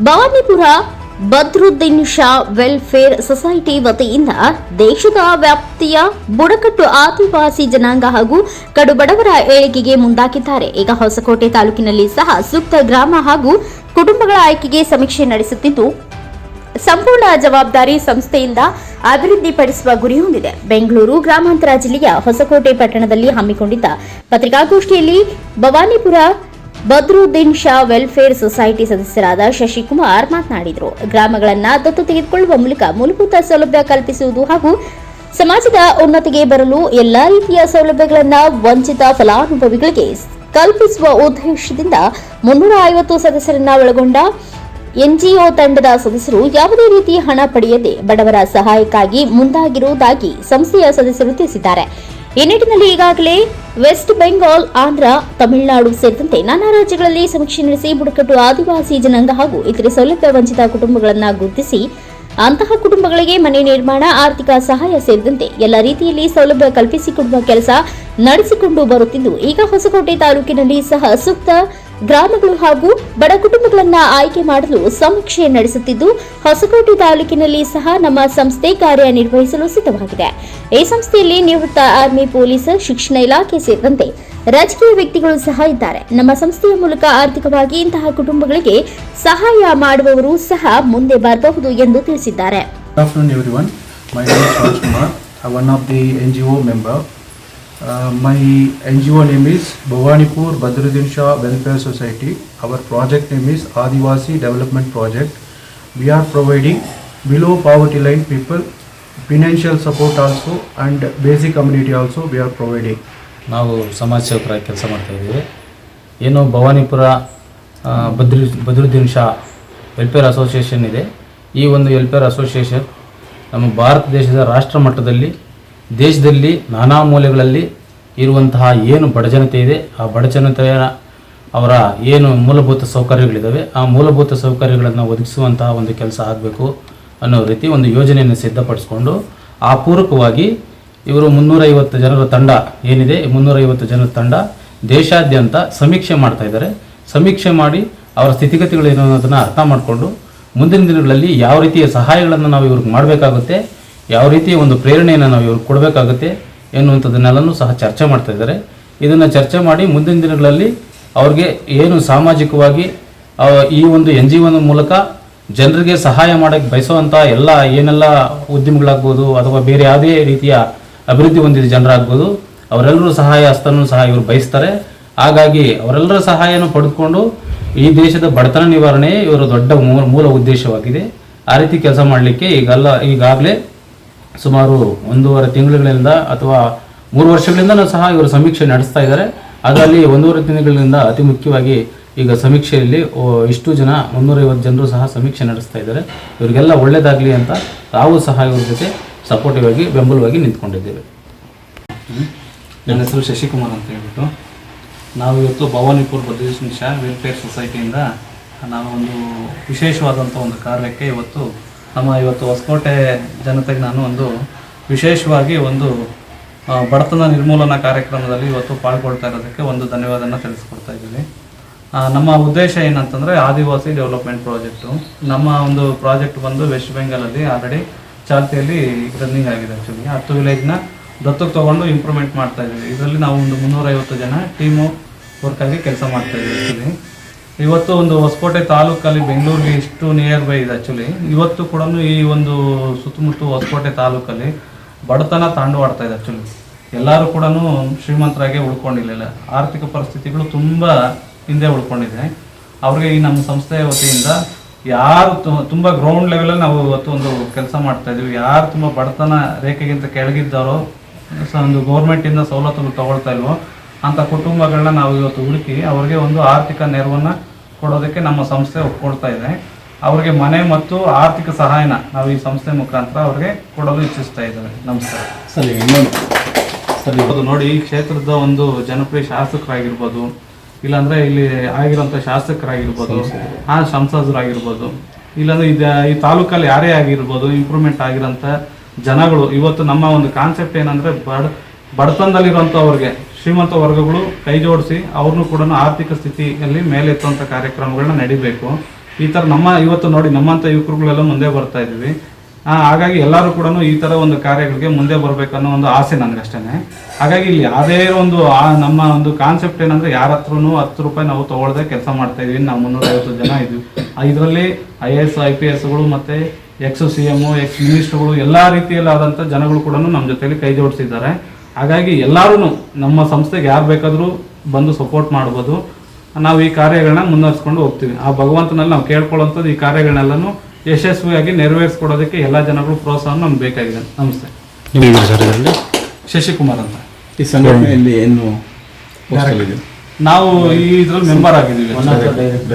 ಭವಾನಿಪುರ Badruddin Shah welfare society ವತಿಯಿಂದ ದೇಶದ ವ್ಯಾಪ್ತಿಯ ಬುಡಕಟ್ಟು ಆದಿವಾಸಿ ಜನಾಂಗ ಹಾಗೂ ಕಡುಬಡವರ ಏಳಿಗೆಗೆ ಮುಂದಾಗಿದ್ದಾರೆ. ಈಗ ಹೊಸಕೋಟೆ ತಾಲೂಕಿನಲ್ಲಿ ಸಹ ಸೂಕ್ತ ಗ್ರಾಮ ಹಾಗೂ ಕುಟುಂಬಗಳ ಆಯ್ಕೆಗೆ ಸಮೀಕ್ಷೆ ನಡೆಸುತ್ತಿದ್ದು, ಸಂಪೂರ್ಣ ಜವಾಬ್ದಾರಿ ಸಂಸ್ಥೆಯಿಂದ ಅಭಿವೃದ್ಧಿಪಡಿಸುವ ಗುರಿ ಹೊಂದಿದೆ. ಬೆಂಗಳೂರು ಗ್ರಾಮಾಂತರ ಜಿಲ್ಲೆಯ ಹೊಸಕೋಟೆ ಪಟ್ಟಣದಲ್ಲಿ ಹಮ್ಮಿಕೊಂಡಿದ್ದ ಪತ್ರಿಕಾಗೋಷ್ಠಿಯಲ್ಲಿ ಭವಾನಿಪುರ ಬದ್ರುದ್ದೀನ್ ಶಾ ವೆಲ್ಫೇರ್ ಸೊಸೈಟಿ ಸದಸ್ಯರಾದ ಶಶಿಕುಮಾರ್ ಮಾತನಾಡಿದರು. ಗ್ರಾಮಗಳನ್ನು ದತ್ತು ತೆಗೆದುಕೊಳ್ಳುವ ಮೂಲಕ ಮೂಲಭೂತ ಸೌಲಭ್ಯ ಕಲ್ಪಿಸುವುದು ಹಾಗೂ ಸಮಾಜದ ಉನ್ನತಿಗೆ ಬರಲು ಎಲ್ಲಾ ರೀತಿಯ ಸೌಲಭ್ಯಗಳನ್ನು ವಂಚಿತ ಫಲಾನುಭವಿಗಳಿಗೆ ಕಲ್ಪಿಸುವ ಉದ್ದೇಶದಿಂದ ಮುನ್ನೂರ ಐವತ್ತು ಸದಸ್ಯರನ್ನ ಒಳಗೊಂಡ ಎನ್ಜಿಒ ತಂಡದ ಸದಸ್ಯರು ಯಾವುದೇ ರೀತಿ ಹಣ ಪಡೆಯದೆ ಬಡವರ ಸಹಾಯಕ್ಕಾಗಿ ಮುಂದಾಗಿರುವುದಾಗಿ ಸಂಸ್ಥೆಯ ಸದಸ್ಯರು ತಿಳಿಸಿದ್ದಾರೆ. ಈ ನಿಟ್ಟಿನಲ್ಲಿ ಈಗಾಗಲೇ ವೆಸ್ಟ್ ಬೆಂಗಾಲ್, ಆಂಧ್ರ, ತಮಿಳುನಾಡು ಸೇರಿದಂತೆ ನಾನಾ ರಾಜ್ಯಗಳಲ್ಲಿ ಸಮೀಕ್ಷೆ ನಡೆಸಿ ಬುಡಕಟ್ಟು ಆದಿವಾಸಿ ಜನಾಂಗ ಹಾಗೂ ಇತರೆ ಸೌಲಭ್ಯ ವಂಚಿತ ಕುಟುಂಬಗಳನ್ನು ಗುರುತಿಸಿ ಅಂತಹ ಕುಟುಂಬಗಳಿಗೆ ಮನೆ ನಿರ್ಮಾಣ, ಆರ್ಥಿಕ ಸಹಾಯ ಸೇರಿದಂತೆ ಎಲ್ಲ ರೀತಿಯಲ್ಲಿ ಸೌಲಭ್ಯ ಕಲ್ಪಿಸಿಕೊಡುವ ಕೆಲಸ ನಡೆಸಿಕೊಂಡು ಬರುತ್ತಿದ್ದು, ಈಗ ಹೊಸಕೋಟೆ ತಾಲೂಕಿನಲ್ಲಿ ಸಹ ಸೂಕ್ತ ಗ್ರಾಮಗಳು ಹಾಗೂ ಬಡ ಕುಟುಂಬಗಳನ್ನ ಆಯ್ಕೆ ಮಾಡಲು ಸಮೀಕ್ಷೆ ನಡೆಸುತ್ತಿದ್ದು, ಹೊಸಕೋಟೆ ತಾಲೂಕಿನಲ್ಲಿ ಸಹ ನಮ್ಮ ಸಂಸ್ಥೆ ಕಾರ್ಯನಿರ್ವಹಿಸಲು ಸಿದ್ಧವಾಗಿದೆ. ಈ ಸಂಸ್ಥೆಯಲ್ಲಿ ನಿವೃತ್ತ ಆರ್ಮಿ ಪೊಲೀಸ್, ಶಿಕ್ಷಣ ಇಲಾಖೆ ಸೇರಿದಂತೆ ರಾಜಕೀಯ ವ್ಯಕ್ತಿಗಳು ಸಹ ಇದ್ದಾರೆ. ನಮ್ಮ ಸಂಸ್ಥೆಯ ಮೂಲಕ ಆರ್ಥಿಕವಾಗಿ ಇಂತಹ ಕುಟುಂಬಗಳಿಗೆ ಸಹಾಯ ಮಾಡುವವರು ಸಹ ಮುಂದೆ ಬರಬಹುದು ಎಂದು ತಿಳಿಸಿದ್ದಾರೆ. Uh, my NGO name is Bhavanipur Badruddin Shah Welfare Society. Our project name is Adivasi Development Project. We are providing below poverty line people financial support also and basic community also we are providing. ನಾವು ಸಮಾಜ ಸೇವಕರಾಗಿ ಕೆಲಸ ಮಾಡ್ತಾ ಇದ್ದೀವಿ ಏನು Bhavanipura Badri Badruddin Shah welfare association ಇದೆ ಈ ಒಂದು welfare association ನಮ್ಮ ಭಾರತ ದೇಶದ ರಾಷ್ಟ್ರ ಮಟ್ಟದಲ್ಲಿ ದೇಶದಲ್ಲಿ ನಾನಾ ಮೂಲೆಗಳಲ್ಲಿ ಇರುವಂತಹ ಏನು ಬಡಜನತೆ ಇದೆ, ಆ ಬಡಜನತೆಯ ಅವರ ಏನು ಮೂಲಭೂತ ಸೌಕರ್ಯಗಳಿದ್ದಾವೆ, ಆ ಮೂಲಭೂತ ಸೌಕರ್ಯಗಳನ್ನು ಒದಗಿಸುವಂತಹ ಒಂದು ಕೆಲಸ ಆಗಬೇಕು ಅನ್ನೋ ರೀತಿ ಒಂದು ಯೋಜನೆಯನ್ನು ಸಿದ್ಧಪಡಿಸ್ಕೊಂಡು, ಆ ಪೂರಕವಾಗಿ ಇವರು ಮುನ್ನೂರೈವತ್ತು ಜನರ ತಂಡ ಏನಿದೆ ಮುನ್ನೂರೈವತ್ತು ಜನರ ತಂಡ ದೇಶಾದ್ಯಂತ ಸಮೀಕ್ಷೆ ಮಾಡ್ತಾ ಇದ್ದಾರೆ. ಸಮೀಕ್ಷೆ ಮಾಡಿ ಅವರ ಸ್ಥಿತಿಗತಿಗಳೇನು ಅನ್ನೋದನ್ನು ಅರ್ಥ ಮಾಡಿಕೊಂಡು ಮುಂದಿನ ದಿನಗಳಲ್ಲಿ ಯಾವ ರೀತಿಯ ಸಹಾಯಗಳನ್ನು ನಾವು ಇವ್ರಿಗೆ ಮಾಡಬೇಕಾಗುತ್ತೆ ಯಾವ ರೀತಿ ಒಂದು ಪ್ರೇರಣೆಯನ್ನು ನಾವು ಇವ್ರಿಗೆ ಕೊಡಬೇಕಾಗುತ್ತೆ ಎನ್ನುವಂಥದ್ದನ್ನೆಲ್ಲನೂ ಸಹ ಚರ್ಚೆ ಮಾಡ್ತಾ ಇದ್ದಾರೆ. ಇದನ್ನು ಚರ್ಚೆ ಮಾಡಿ ಮುಂದಿನ ದಿನಗಳಲ್ಲಿ ಅವ್ರಿಗೆ ಏನು ಸಾಮಾಜಿಕವಾಗಿ ಈ ಒಂದು ಎನ್ ಜಿ ಒನ ಮೂಲಕ ಜನರಿಗೆ ಸಹಾಯ ಮಾಡೋಕ್ಕೆ ಬಯಸುವಂಥ ಎಲ್ಲ ಏನೆಲ್ಲ ಉದ್ಯಮಗಳಾಗ್ಬೋದು ಅಥವಾ ಬೇರೆ ಯಾವುದೇ ರೀತಿಯ ಅಭಿವೃದ್ಧಿ ಹೊಂದಿದ ಜನರಾಗ್ಬೋದು, ಅವರೆಲ್ಲರೂ ಸಹಾಯ ಹಸ್ತನೂ ಸಹ ಇವರು ಬಯಸ್ತಾರೆ. ಹಾಗಾಗಿ ಅವರೆಲ್ಲರ ಸಹಾಯನ ಪಡೆದುಕೊಂಡು ಈ ದೇಶದ ಬಡತನ ನಿವಾರಣೆ ಇವರ ದೊಡ್ಡ ಮೂಲ ಮೂಲ ಉದ್ದೇಶವಾಗಿದೆ. ಆ ರೀತಿ ಕೆಲಸ ಮಾಡಲಿಕ್ಕೆ ಈಗಲ್ಲ, ಈಗಾಗಲೇ ಸುಮಾರು ಒಂದೂವರೆ ತಿಂಗಳುಗಳಿಂದ ಅಥವಾ ಮೂರು ವರ್ಷಗಳಿಂದ ಸಹ ಇವರು ಸಮೀಕ್ಷೆ ನಡೆಸ್ತಾ ಇದ್ದಾರೆ. ಅದರಲ್ಲಿ ಒಂದೂವರೆ ತಿಂಗಳಿಂದ ಅತಿ ಮುಖ್ಯವಾಗಿ ಈಗ ಸಮೀಕ್ಷೆಯಲ್ಲಿ ಇಷ್ಟು ಜನ, ಮುನ್ನೂರೈವತ್ತು ಜನರು ಸಹ ಸಮೀಕ್ಷೆ ನಡೆಸ್ತಾ ಇದ್ದಾರೆ. ಇವರಿಗೆಲ್ಲ ಒಳ್ಳೆಯದಾಗಲಿ ಅಂತ ತಾವು ಸಹ ಇವ್ರ ಜೊತೆ ಸಪೋರ್ಟಿವ್ ಆಗಿ, ಬೆಂಬಲವಾಗಿ ನಿಂತ್ಕೊಂಡಿದ್ದೇವೆ. ನನ್ನ ಹೆಸರು ಶಶಿಕುಮಾರ್ ಅಂತ ಹೇಳ್ಬಿಟ್ಟು, ನಾವು ಇವತ್ತು ಭವಾನಿಪುರ್ ಬದ್ರೀಶ್ ಶಾ ವೆಲ್ಫೇರ್ ಸೊಸೈಟಿಯಿಂದ ನಾವು ಒಂದು ವಿಶೇಷವಾದಂಥ ಒಂದು ಕಾರ್ಯಕ್ಕೆ ಇವತ್ತು ನಮ್ಮ ಇವತ್ತು ಹೊಸಕೋಟೆ ಜನತೆಗೆ ನಾನು ಒಂದು ವಿಶೇಷವಾಗಿ ಒಂದು ಬಡತನ ನಿರ್ಮೂಲನಾ ಕಾರ್ಯಕ್ರಮದಲ್ಲಿ ಇವತ್ತು ಪಾಲ್ಗೊಳ್ತಾ ಇರೋದಕ್ಕೆ ಒಂದು ಧನ್ಯವಾದನ ತಿಳಿಸ್ಕೊಡ್ತಾ ಇದ್ದೀವಿ ನಮ್ಮ ಉದ್ದೇಶ ಏನಂತಂದರೆ ಆದಿವಾಸಿ ಡೆವಲಪ್ಮೆಂಟ್ ಪ್ರಾಜೆಕ್ಟು. ನಮ್ಮ ಒಂದು ಪ್ರಾಜೆಕ್ಟ್ ಬಂದು ವೆಸ್ಟ್ ಬೆಂಗಾಲಲ್ಲಿ ಆಲ್ರೆಡಿ ಚಾಲ್ತಿಯಲ್ಲಿ ರನ್ನಿಂಗ್ ಆಗಿದೆ ಆ್ಯಕ್ಚುಲಿ ಹತ್ತು ವಿಲೇಜ್ನ ದತ್ತಕ್ಕೆ ತೊಗೊಂಡು ಇಂಪ್ರೂವ್ಮೆಂಟ್ ಮಾಡ್ತಾ ಇದ್ದೀವಿ. ಇದರಲ್ಲಿ ನಾವು ಒಂದು ಮುನ್ನೂರೈವತ್ತು ಜನ ಟೀಮು ವರ್ಕಾಗಿ ಕೆಲಸ ಮಾಡ್ತಾ ಇದ್ದೀವಿ ಆ್ಯಕ್ಚುಲಿ ಇವತ್ತು ಒಂದು ಹೊಸಕೋಟೆ ತಾಲೂಕಲ್ಲಿ ಬೆಂಗಳೂರಿಗೆ ಇಷ್ಟು ನಿಯರ್ ಬೈ ಇದೆ ಆ್ಯಕ್ಚುಲಿ ಇವತ್ತು ಕೂಡ ಈ ಒಂದು ಸುತ್ತಮುತ್ತ ಹೊಸಕೋಟೆ ತಾಲೂಕಲ್ಲಿ ಬಡತನ ತಾಂಡವಾಡ್ತಾ ಇದೆ ಆ್ಯಕ್ಚುಲಿ ಎಲ್ಲರೂ ಕೂಡ ಶ್ರೀಮಂತರಾಗೆ ಉಳ್ಕೊಂಡಿಲ್ಲ ಆರ್ಥಿಕ ಪರಿಸ್ಥಿತಿಗಳು ತುಂಬ ಹಿಂದೆ ಉಳ್ಕೊಂಡಿದೆ. ಅವ್ರಿಗೆ ಈ ನಮ್ಮ ಸಂಸ್ಥೆಯ ವತಿಯಿಂದ ಯಾರು ತುಂಬ ಗ್ರೌಂಡ್ ಲೆವೆಲಲ್ಲಿ ನಾವು ಇವತ್ತು ಒಂದು ಕೆಲಸ ಮಾಡ್ತಾ ಇದೀವಿ ಯಾರು ತುಂಬ ಬಡತನ ರೇಖೆಗಿಂತ ಕೆಳಗಿದ್ದಾರೋ ಒಂದು ಗೌರ್ಮೆಂಟಿಂದ ಸವಲತ್ತುಗಳು ತಗೊಳ್ತಾ ಇಲ್ವೋ ಅಂಥ ಕುಟುಂಬಗಳನ್ನ ನಾವು ಇವತ್ತು ಹುಡುಕಿ ಅವರಿಗೆ ಒಂದು ಆರ್ಥಿಕ ನೆರವನ್ನು ಕೊಡೋದಕ್ಕೆ ನಮ್ಮ ಸಂಸ್ಥೆ ಒಪ್ಕೊಳ್ತಾ ಇದೆ. ಅವರಿಗೆ ಮನೆ ಮತ್ತು ಆರ್ಥಿಕ ಸಹಾಯನ ನಾವು ಈ ಸಂಸ್ಥೆ ಮುಖಾಂತರ ಅವ್ರಿಗೆ ಕೊಡಲು ಇಚ್ಛಿಸ್ತಾ ಇದ್ದಾರೆ ನಮಸ್ಕಾರ. ಸರಿ ಇನ್ನೊಂದು ಸರಿ ಹೌದು ನೋಡಿ ಈ ಕ್ಷೇತ್ರದ ಒಂದು ಜನಪ್ರಿಯ ಶಾಸಕರಾಗಿರ್ಬೋದು ಇಲ್ಲಾಂದ್ರೆ ಇಲ್ಲಿ ಆಗಿರುವಂತ ಶಾಸಕರಾಗಿರ್ಬೋದು ಆ ಸಂಸದರಾಗಿರ್ಬೋದು ಇಲ್ಲಾಂದ್ರೆ ಇದು ಈ ತಾಲೂಕಲ್ಲಿ ಯಾರೇ ಆಗಿರ್ಬೋದು ಇಂಪ್ರೂವ್ಮೆಂಟ್ ಆಗಿರೋಂಥ ಜನಗಳು ಇವತ್ತು ನಮ್ಮ ಒಂದು ಕಾನ್ಸೆಪ್ಟ್ ಏನಂದ್ರೆ ಬಡ ಬಡತನದಲ್ಲಿರುವಂಥವ್ರಿಗೆ ಶ್ರೀಮಂತ ವರ್ಗಗಳು ಕೈ ಜೋಡಿಸಿ ಅವ್ರನ್ನೂ ಕೂಡ ಆರ್ಥಿಕ ಸ್ಥಿತಿಯಲ್ಲಿ ಮೇಲೆತ್ತುವಂಥ ಕಾರ್ಯಕ್ರಮಗಳನ್ನ ನಡಿಬೇಕು. ಈ ಥರ ನಮ್ಮ ಇವತ್ತು ನೋಡಿ ನಮ್ಮಂಥ ಯುವಕರುಗಳೆಲ್ಲ ಮುಂದೆ ಬರ್ತಾ ಇದ್ದೀವಿ. ಹಾಗಾಗಿ ಎಲ್ಲರೂ ಕೂಡ ಈ ಥರ ಒಂದು ಕಾರ್ಯಗಳಿಗೆ ಮುಂದೆ ಬರಬೇಕನ್ನೋ ಒಂದು ಆಸೆ ನನಗಷ್ಟೇ ಹಾಗಾಗಿ ಇಲ್ಲಿ ಯಾವುದೇ ಒಂದು ನಮ್ಮ ಒಂದು ಕಾನ್ಸೆಪ್ಟ್ ಏನಂದ್ರೆ ಯಾರ ಹತ್ರನು ಹತ್ತು ರೂಪಾಯಿ ನಾವು ತಗೊಳ್ದೆ ಕೆಲಸ ಮಾಡ್ತಾ ಇದೀವಿ ನಾವು ಮುನ್ನೂರೈವತ್ತು ಜನ ಇದ್ವಿ ಇದರಲ್ಲಿ I A S I P ಎಸ್ಗಳು ಮತ್ತೆ ಎಕ್ಸ್ ಸಿ ಎಂ ಎಕ್ಸ್ ಮಿನಿಸ್ಟರ್ಗಳು ಎಲ್ಲ ರೀತಿಯಲ್ಲಾದಂಥ ಜನಗಳು ಕೂಡ ನಮ್ಮ ಜೊತೆಯಲ್ಲಿ ಕೈ ಜೋಡಿಸಿದ್ದಾರೆ ಹಾಗಾಗಿ ಎಲ್ಲರೂ ನಮ್ಮ ಸಂಸ್ಥೆಗೆ ಯಾರು ಬೇಕಾದರೂ ಬಂದು ಸಪೋರ್ಟ್ ಮಾಡ್ಬೋದು. ನಾವು ಈ ಕಾರ್ಯಗಳನ್ನ ಮುನ್ನಡೆಸ್ಕೊಂಡು ಹೋಗ್ತೀವಿ. ಆ ಭಗವಂತನಲ್ಲಿ ನಾವು ಕೇಳ್ಕೊಳ್ಳೋಂಥದ್ದು ಈ ಕಾರ್ಯಗಳನ್ನೆಲ್ಲನೂ ಯಶಸ್ವಿಯಾಗಿ ನೆರವೇರಿಸ್ಕೊಡೋದಕ್ಕೆ ಎಲ್ಲ ಜನಗಳು ಪ್ರೋತ್ಸಾಹ ನಮ್ಗೆ ಬೇಕಾಗಿದೆ. ನಮಸ್ತೆ. ನಿಮಗೆ ಸರ್ ಇದರಲ್ಲಿ? ಶಶಿಕುಮಾರ್ ಅಂತ. ಈ ಸಂಘಟನೆಯಲ್ಲಿ ಏನು? ನಾವು ಈ ಇದ್ರಲ್ಲಿ ಮೆಂಬರ್ ಆಗಿದ್ದೀವಿ. ಡೈರೆಕ್ಟ್